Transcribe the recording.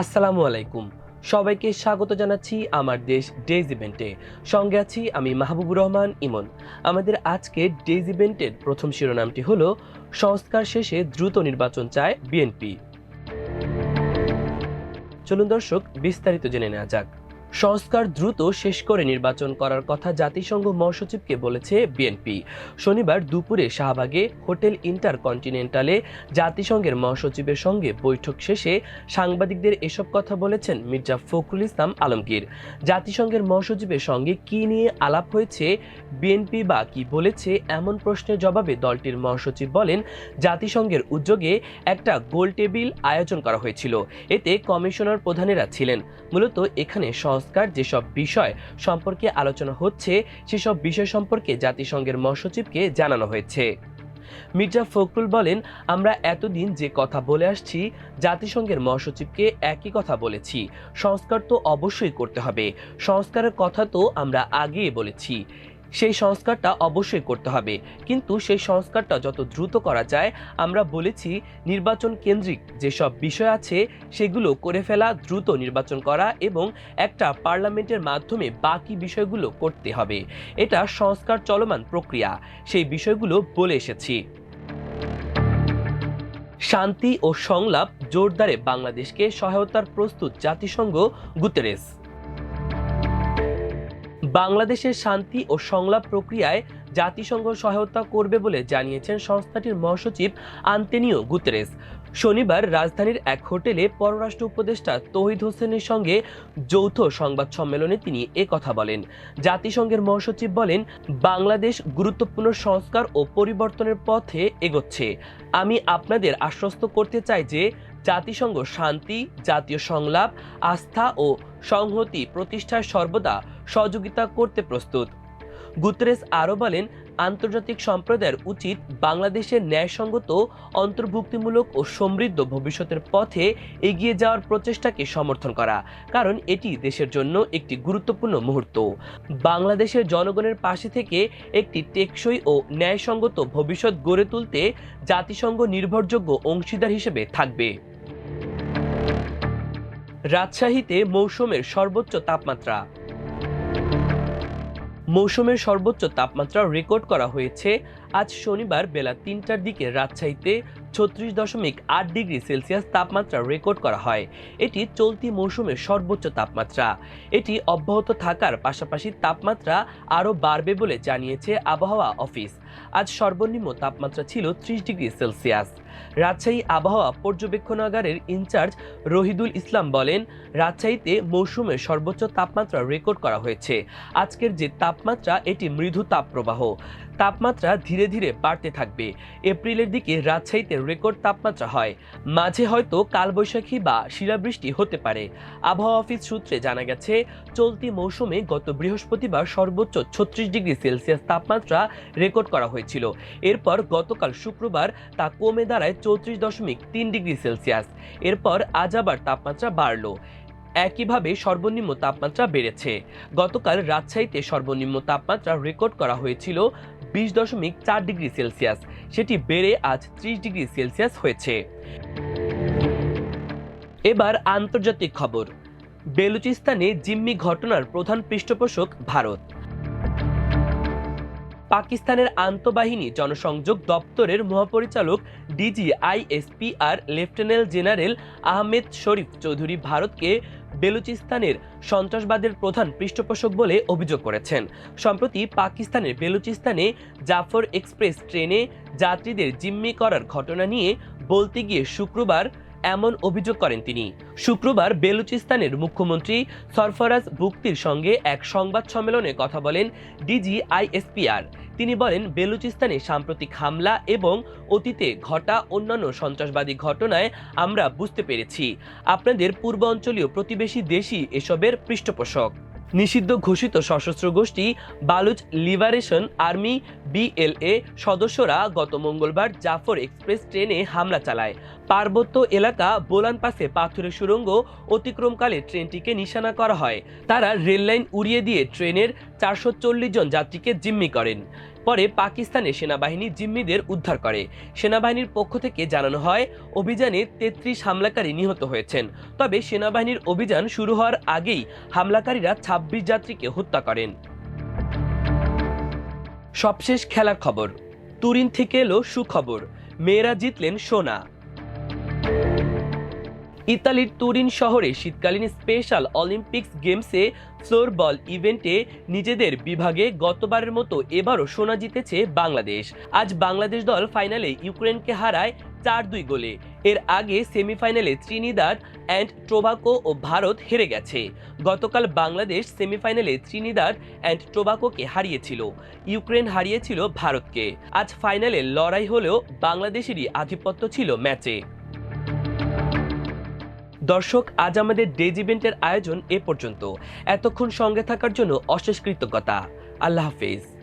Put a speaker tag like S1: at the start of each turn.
S1: আসসালামু আলাইকুম। সবাইকে স্বাগত জানাচ্ছি আমার দেশ ডেজ ইভেন্টে সঙ্গে আছি আমি মাহবুবুর রহমান ইমন। আমাদের আজকে ডেজ ইভেন্টের প্রথম শিরোনামটি হল, সংস্কার শেষে দ্রুত নির্বাচন চায় বিএনপি। চলুন দর্শক, বিস্তারিত জেনে নেওয়া যাক। সংস্কার দ্রুত শেষ করে নির্বাচন করার কথা জাতিসংঘ মহাসচিবকে বলেছে বিএনপি। শনিবার দুপুরে শাহবাগে হোটেল ইন্টার কন্টিনেন্টালে জাতিসংঘের মহাসচিবের সঙ্গে বৈঠক শেষে সাংবাদিকদের এসব কথা বলেছেন মির্জা ফখরুল ইসলাম আলমগীর। জাতিসংঘের মহাসচিবের সঙ্গে কি নিয়ে আলাপ হয়েছে, বিএনপি বা কি বলেছে, এমন প্রশ্নের জবাবে দলটির মহাসচিব বলেন, জাতিসংঘের উদ্যোগে একটা গোল টেবিল আয়োজন করা হয়েছিল। এতে কমিশনার প্রধানেরা ছিলেন। মূলত এখানে সংস্কার যেসব বিষয় সম্পর্কে আলোচনা হচ্ছে, সেসব বিষয় সম্পর্কে জাতিসংঘের মহাসচিবকে জানানো হয়েছে। মির্জা ফখরুল বলেন, আমরা এতদিন যে কথা বলে আসছি, জাতিসংঘের মহাসচিবকে একই কথা বলেছি। সংস্কার তো অবশ্যই করতে হবে। সংস্কারের কথা তো আমরা আগেই বলেছি। সেই সংস্কারটা অবশ্যই করতে হবে। কিন্তু সেই সংস্কারটা যত দ্রুত করা যায়, আমরা বলেছি নির্বাচন কেন্দ্রিক যেসব বিষয় আছে, সেগুলো করে ফেলা, দ্রুত নির্বাচন করা এবং একটা পার্লামেন্টের মাধ্যমে বাকি বিষয়গুলো করতে হবে। এটা সংস্কার চলমান প্রক্রিয়া। সেই বিষয়গুলো বলে এসেছি। শান্তি ও সংলাপ, জোরদারে বাংলাদেশকে সহায়তার প্রস্তুত জাতিসংঘ গুতেরেস। বাংলাদেশের শান্তি ও সংলাপ প্রক্রিয়ায় জাতিসংঘ সহায়তা করবে বলে জানিয়েছেন সংস্থাটির মহাসচিব আন্তেনিও গুতেরেস। শনিবার রাজধানীর এক হোটেলে পররাষ্ট্র উপদেষ্টা তহিদ হোসেনের সঙ্গে যৌথ সংবাদ সম্মেলনে তিনি এ কথা বলেন। জাতিসংঘের মহাসচিব বলেন, বাংলাদেশ গুরুত্বপূর্ণ সংস্কার ও পরিবর্তনের পথে এগোচ্ছে। আমি আপনাদের আশ্বস্ত করতে চাই যে জাতিসংঘ শান্তি, জাতীয় সংলাপ, আস্থা ও সংহতি প্রতিষ্ঠায় সর্বদা সহযোগিতা করতে প্রস্তুত। গুতরেস আরও বলেন, আন্তর্জাতিক সম্প্রদায়ের উচিত বাংলাদেশের ন্যায়সঙ্গত, অন্তর্ভুক্তিমূলক ও সমৃদ্ধ ভবিষ্যতের পথে এগিয়ে যাওয়ার প্রচেষ্টাকে সমর্থন করা, কারণ এটি দেশের জন্য একটি গুরুত্বপূর্ণ মুহূর্ত। বাংলাদেশের জনগণের পাশে থেকে একটি টেকসই ও ন্যায়সঙ্গত ভবিষ্যৎ গড়ে তুলতে জাতিসংঘ নির্ভরযোগ্য অংশীদার হিসেবে থাকবে। রাজশাহীতে মৌসুমের সর্বোচ্চ তাপমাত্রা। মৌসুমের সর্বোচ্চ তাপমাত্রা রেকর্ড করা হয়েছে আজ শনিবার বেলা তিনটার দিকে রাজশাহীতে ছত্রিশ দশমিক আট ডিগ্রি সেলসিয়াস তাপমাত্রা রেকর্ড করা হয়। এটি চলতি মৌসুমের সর্বোচ্চ তাপমাত্রা। এটি অব্যাহত থাকার পাশাপাশি তাপমাত্রা আরও বাড়বে বলে জানিয়েছে আবহাওয়া অফিস। আজ সর্বনিম্ন তাপমাত্রা ছিল ত্রিশ ডিগ্রি সেলসিয়াস। রাজশাহী আবহাওয়া পর্যবেক্ষণাগারের ইনচার্জ রহিদুল ইসলাম বলেন, রাজশাহীতে মৌসুমের সর্বোচ্চ তাপমাত্রা রেকর্ড করা হয়েছে। আজকের যে তাপমাত্রা, এটি মৃদু তাপপ্রবাহ। তাপমাত্রা ধীরে ধীরে বাড়তে থাকবে। এপ্রিলের দিকে রাজশাহীতে রেকর্ড তাপমাত্রা হয়। মাঝে হয়তো কালবৈশাখী বা শিলাবৃষ্টি হতে পারে। আবহাওয়া অফিস সূত্রে জানা গেছে, চলতি মৌসুমে গত বৃহস্পতিবার সর্বোচ্চ ছত্রিশ ডিগ্রি সেলসিয়াস তাপমাত্রা রেকর্ড করা হয়েছিল। এরপর গতকাল শুক্রবার তা কমে দাঁড়ায় চৌত্রিশ দশমিক তিন ডিগ্রি সেলসিয়াস। এরপর আজ আবার তাপমাত্রা বাড়ল। একইভাবে সর্বনিম্ন তাপমাত্রা বেড়েছে। গতকাল রাজশাহীতে সর্বনিম্ন তাপমাত্রা রেকর্ড করা হয়েছিল বিশ দশমিক চার ডিগ্রি সেলসিয়াস। সেটি বেড়ে আজ ত্রিশ ডিগ্রি সেলসিয়াস হয়েছে। এবার আন্তর্জাতিক খবর। বেলুচিস্তানে জিম্মি ঘটনার প্রধান পৃষ্ঠপোষক ভারত। পাকিস্তানের আন্তঃবাহিনী জনসংযোগ দপ্তরের মহাপরিচালক DG ISPR lieutenant general Ahmed Sharif Chowdhury ভারতকে বেলুচিস্তানের সন্ত্রাসবাদের প্রধান পৃষ্ঠপোষক বলে অভিযোগ করেছেন। সম্প্রতি পাকিস্তানের বেলুচিস্তানে জাফর এক্সপ্রেস ট্রেনে যাত্রীদের জিম্মি করার ঘটনা নিয়ে বলতে গিয়ে শুক্রবার এমন অভিযোগ করেন তিনি। শুক্রবার বেলুচিস্তানের মুখ্যমন্ত্রী সরফরাজ বুক্তির সঙ্গে এক সংবাদ সম্মেলনে কথা বলেন ডিজি আইএসপিআর তিনি বলেন, বেলুচিস্তানে সাম্প্রতিক হামলা এবং অতীতে ঘটা অন্যান্য সন্ত্রাসবাদী ঘটনায় আমরা বুঝতে পেরেছি। আপনাদের পূর্বাঞ্চলীয় প্রতিবেশী দেশই এসবের পৃষ্ঠপোষক। নিষিদ্ধ ঘোষিত সশস্ত্র গোষ্ঠী বালুচ লিবারেশন আর্মি বিএলএ সদস্যরা গত মঙ্গলবার জাফর এক্সপ্রেস ট্রেনে হামলা চালায়। পার্বত্য এলাকা বোলান পাশে পাথরের সুড়ঙ্গ অতিক্রমকালে ট্রেনটিকে নিশানা করা হয়। তারা রেললাইন উড়িয়ে দিয়ে ট্রেনের চারশো চল্লিশ জন যাত্রীকে জিম্মি করেন। পরে পাকিস্তানে সেনাবাহিনী জিম্মিদের উদ্ধার করে। সেনাবাহিনীর পক্ষ থেকে জানানো হয়, অভিযানে তেত্রিশ হামলাকারী নিহত হয়েছেন। তবে সেনাবাহিনীর অভিযান শুরু হওয়ার আগেই হামলাকারীরা ছাব্বিশ যাত্রীকে হত্যা করেন। সবশেষ খেলার খবর। তুরিন থেকে এলো সুখবর। মেয়েরা জিতলেন সোনা। ইতালির তুরিন শহরে শীতকালীন স্পেশাল অলিম্পিক্স গেমসে ফ্লোরবল ইভেন্টে নিজেদের বিভাগে গতবারের মতো এবারও সোনা জিতেছে বাংলাদেশ। আজ বাংলাদেশ দল ফাইনালে ইউক্রেনকে হারায় চার দুই গোলে। এর আগে সেমিফাইনালে ত্রিনিদাদ অ্যান্ড টোবাকো ও ভারত হেরে গেছে। গতকাল বাংলাদেশ সেমিফাইনালে ত্রিনিদাদ অ্যান্ড টোবাকোকে হারিয়েছিল। ইউক্রেন হারিয়েছিল ভারতকে। আজ ফাইনালে লড়াই হলেও বাংলাদেশেরই আধিপত্য ছিল ম্যাচে। দর্শক, আজ আমাদের ডেজ ইভেন্টের আয়োজন এ পর্যন্ত। এতক্ষণ সঙ্গে থাকার জন্য অশেষ কৃতজ্ঞতা। আল্লাহ হাফেজ।